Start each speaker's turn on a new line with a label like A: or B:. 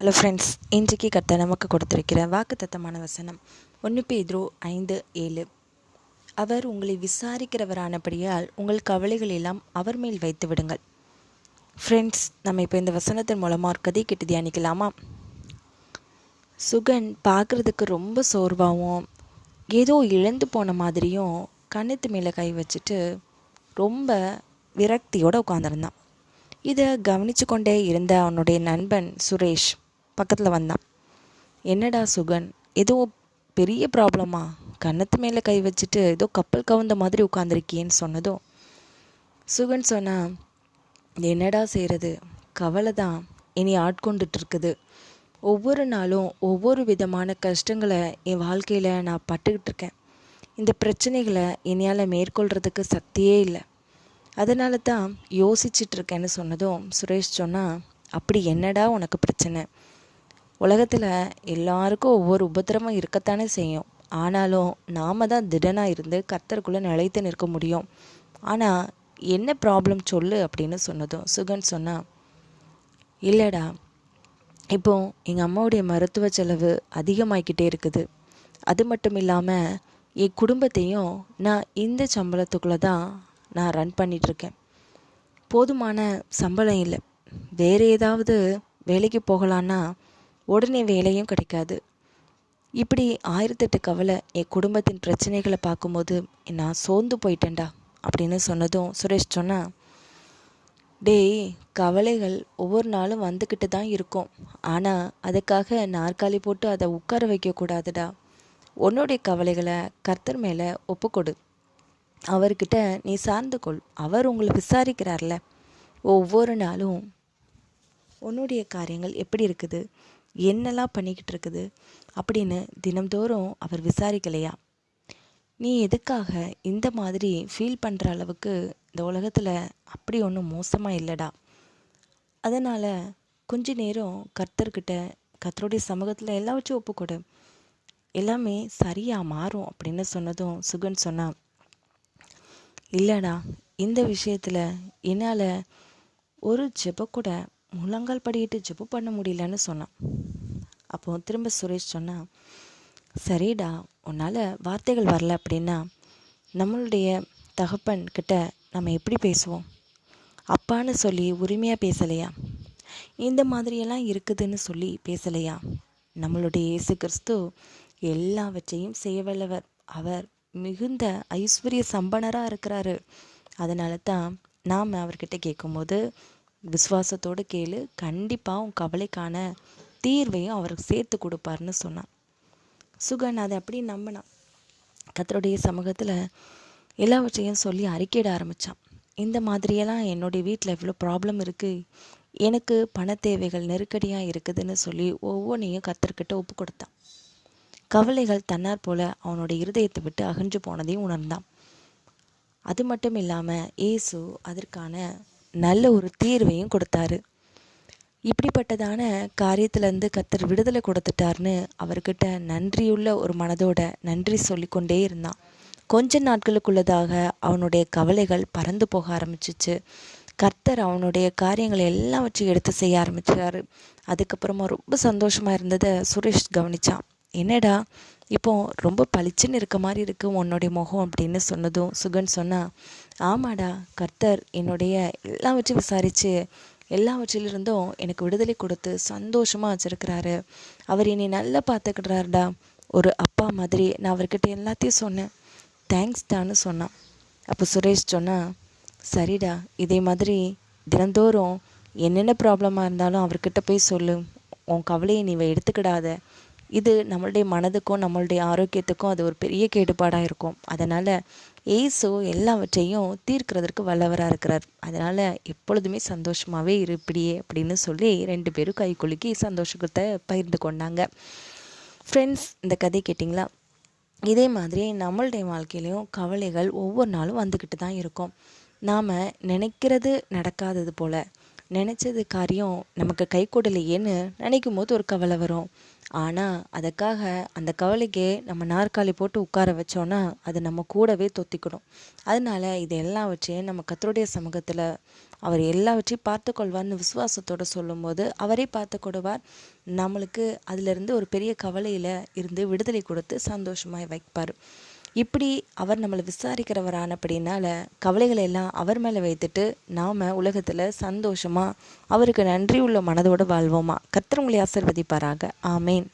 A: Hello friends இன்றைக்கு கத்த நமக்கு கொடுத்திருக்கிற வாக்குத்தத்தமான வசனம் ஒன்று பேதுரு ஐந்து ஏழு. அவர் உங்களை விசாரிக்கிறவரானபடியால் உங்கள் கவலைகள் எல்லாம் அவர் மேல் வைத்து விடுங்கள். ஃப்ரெண்ட்ஸ் நம்ம இப்போ இந்த வசனத்தின் மூலமாக ஒரு கதை கிட்டு தியானிக்கலாமா? சுகன் பார்க்குறதுக்கு ரொம்ப சோர்வாகவும் ஏதோ இழந்து போன மாதிரியும் கண்ணத்து மேலே கை வச்சுட்டு ரொம்ப விரக்தியோடு உட்காந்துருந்தான் இதை கவனித்து கொண்டே இருந்த அவனுடைய நண்பன் சுரேஷ் பக்கத்தில் வந்தான் என்னடா சுகன்? ஏதோ பெரிய ப்ராப்ளமா கன்னத்து மேலே கை வச்சுட்டு ஏதோ கப்பல் கவுந்த மாதிரி உட்காந்துருக்கியேன்னு சொன்னதும் சுகன் சொன்னா என்னடா செய்கிறது கவலை தான். இனி ஆட்கொண்டுட்டு இருக்குது ஒவ்வொரு நாளும் ஒவ்வொரு விதமான கஷ்டங்களை என் வாழ்க்கையில் நான் பட்டுக்கிட்டு இருக்கேன் இந்த பிரச்சனைகளை என்னையால் மேற்கொள்கிறதுக்கு சக்தியே இல்லை. அதனால தான் யோசிச்சுட்டு இருக்கேன்னு சொன்னதும் சுரேஷ் சொன்னால் அப்படி என்னடா உனக்கு பிரச்சனை? உலகத்தில் எல்லாருக்கும் ஒவ்வொரு உபத்திரமும் இருக்கத்தானே செய்யும். ஆனாலும் நாம தான் திடனாக இருந்து கர்த்தருக்குள்ளே நிலைத்து நிற்க முடியும். ஆனால் என்ன ப்ராப்ளம் சொல்லு அப்படின்னு சொன்னதும் சுகன் சொன்னான் இல்லைடா இப்போ எங்கள் அம்மாவுடைய மருத்துவ செலவு அதிகமாகிக்கிட்டே இருக்குது. அது மட்டும் இல்லாமல் என் குடும்பத்தையும் நான் இந்த சம்பளத்துக்குள்ளே தான் நான் ரன் பண்ணிகிட்ருக்கேன் போதுமான சம்பளம் இல்லை. வேறு ஏதாவது வேலைக்கு போகலான்னா உடனே வேலையும் கிடைக்காது. இப்படி ஆயிரத்தெட்டு கவலை என் குடும்பத்தின் பிரச்சனைகளை பார்க்கும்போது நான் சோர்ந்து போயிட்டேன்டா அப்படின்னு சொன்னதும் சுரேஷ் சொன்னா டேய் கவலைகள் ஒவ்வொரு நாளும் வந்துக்கிட்டு தான் இருக்கும். ஆனால் அதுக்காக நாற்காலி போட்டு அதை உட்கார வைக்கக்கூடாதுடா உன்னுடைய கவலைகளை கர்த்தர் மேலே ஒப்புக்கொடு அவர்கிட்ட நீ சார்ந்து கொள். அவர் உங்களை விசாரிக்கிறார்ல. ஒவ்வொரு நாளும் உன்னுடைய காரியங்கள் எப்படி இருக்குது? என்னெல்லாம் பண்ணிக்கிட்டு இருக்குது அப்படின்னு தினம்தோறும் அவர் விசாரிக்கலையா? நீ எதுக்காக இந்த மாதிரி ஃபீல் பண்ணுற அளவுக்கு இந்த உலகத்தில் அப்படி ஒன்றும் மோசமாக இல்லைடா? அதனால் கொஞ்ச நேரம் கர்த்தர்கிட்ட கர்த்தருடைய சமூகத்தில் எல்லாம் வச்சு ஒப்புக்கொடு. எல்லாமே சரியாக மாறும் அப்படின்னு சொன்னதும் சுகன் சொன்னான் இல்லைடா இந்த விஷயத்தில் என்னால் ஒரு ஜெப கூட முழங்கால் படிக்கிட்டு ஜெபம் பண்ண முடியலன்னு சொன்னான். அப்போ திரும்ப சுரேஷ் சொன்னான் சரிடா உன்னால் வார்த்தைகள் வரல அப்படின்னா நம்மளுடைய தகப்பன் கிட்ட நம்ம எப்படி பேசுவோம்? அப்பான்னு சொல்லி உரிமையாக பேசலையா? இந்த மாதிரியெல்லாம் இருக்குதுன்னு சொல்லி பேசலையா? நம்மளுடைய இயேசு கிறிஸ்து எல்லாவற்றையும் செய்யவல்லவர். அவர் மிகுந்த ஐஸ்வர்ய சம்பனராக இருக்கிறாரு. அதனால தான் நாம் அவர்கிட்ட கேட்கும்போது விசுவாசத்தோடு கேளு. கண்டிப்பாக உன் கவலைக்கான தீர்வையும் அவர் சேர்த்து கொடுப்பாருன்னு சொன்னான். சுகன் அதை அப்படி நம்பினான். கத்தருடைய சமூகத்தில் எல்லாவற்றையும் சொல்லி அறிக்கையிட ஆரம்பித்தான் இந்த மாதிரியெல்லாம் என்னுடைய வீட்டில் இவ்வளோ ப்ராப்ளம் இருக்குது எனக்கு பண தேவைகள் நெருக்கடியாக இருக்குதுன்னு சொல்லி ஒவ்வொன்றையும் கத்தர்கிட்ட ஒப்பு கொடுத்தான். கவலைகள் தன்னார் போல அவனுடைய இருதயத்தை விட்டு அகன்று போனதையும் உணர்ந்தான். அது மட்டும் இல்லாமல் ஏசு அதற்கான நல்ல ஒரு தீர்வையும் கொடுத்தாரு. இப்படிப்பட்டதான காரியத்திலேருந்து கத்தர் விடுதலை கொடுத்துட்டாருன்னு அவர்கிட்ட நன்றியுள்ள ஒரு மனதோட நன்றி சொல்லிக்கொண்டே இருந்தான். கொஞ்ச நாட்களுக்குள்ளதாக அவனுடைய கவலைகள் பறந்து போக ஆரம்பிச்சிச்சு. கர்த்தர் அவனுடைய காரியங்களை எல்லாம் வச்சு எடுத்து செய்ய ஆரம்பிச்சிட்டாரு அதுக்கப்புறமா ரொம்ப சந்தோஷமாக இருந்ததை சுரேஷ் கவனிச்சான். என்னடா இப்போது ரொம்ப பளிச்சுன்னு இருக்க மாதிரி இருக்குது உன்னுடைய முகம் அப்படின்னு சொன்னதும். சுகன் சொன்னால் ஆமாடா கர்த்தர் என்னுடைய எல்லாவற்றையும் விசாரித்து எல்லாவற்றிலிருந்தும் எனக்கு விடுதலை கொடுத்து சந்தோஷமாக வச்சிருக்கிறாரு. அவர் என்னை நல்லா பார்த்துக்கிடுறாருடா. ஒரு அப்பா மாதிரி நான் அவர்கிட்ட எல்லாத்தையும் சொன்னேன். தேங்க்ஸ் டான்னு சொன்னான். அப்போ சுரேஷ் சொன்னால் சரிடா இதே மாதிரி தினந்தோறும் என்னென்ன ப்ராப்ளமாக இருந்தாலும் அவர்கிட்ட போய் சொல்லு. உன் கவலையை நீ எடுத்துக்கிடாத. இது நம்மளுடைய மனதுக்கும் நம்மளுடைய ஆரோக்கியத்துக்கும் அது ஒரு பெரிய கேடுபாடாக இருக்கும். அதனால் ஏசு எல்லாவற்றையும் தீர்க்கிறதற்கு வல்லவராக இருக்கிறார். அதனால் எப்பொழுதுமே சந்தோஷமாகவே இருப்பிடியே அப்படின்னு சொல்லி ரெண்டு பேரும் கை குலுக்கி சந்தோஷத்தை பகிர்ந்து கொண்டாங்க. ஃப்ரெண்ட்ஸ் இந்த கதை கேட்டிங்களா? இதே மாதிரி நம்மளுடைய வாழ்க்கையிலையும் கவலைகள் ஒவ்வொரு நாளும் வந்துக்கிட்டு தான் இருக்கும். நாம் நினைக்கிறது நடக்காதது போல் நினச்சது காரியம் நமக்கு கை கூடலையேன்னு நினைக்கும் போது ஒரு கவலை வரும். ஆனால் அதுக்காக அந்த கவலைக்கே நம்ம நாற்காலி போட்டு உட்கார வச்சோன்னா அது நம்ம கூடவே தொத்திக்கணும். அதனால இது எல்லாவற்றையும் நம்ம கத்தருடைய சமூகத்தில் அவர் எல்லாவற்றையும் பார்த்து கொள்வார்னு விசுவாசத்தோடு சொல்லும்போது அவரே பார்த்து கொள்வார் நம்மளுக்கு அதிலிருந்து ஒரு பெரிய கவலையில் இருந்து விடுதலை கொடுத்து சந்தோஷமாக வைப்பார். இப்படி அவர் நம்மளை விசாரிக்கிறவரான அப்படினால கவலைகளை எல்லாம் அவர் மேலே வைத்துட்டு நாம் உலகத்தில் சந்தோஷமாக அவருக்கு நன்றி உள்ள மனதோடு வாழ்வோமா? கர்த்தர் உங்களை ஆசிர்வதிப்பாராக. ஆமேன்.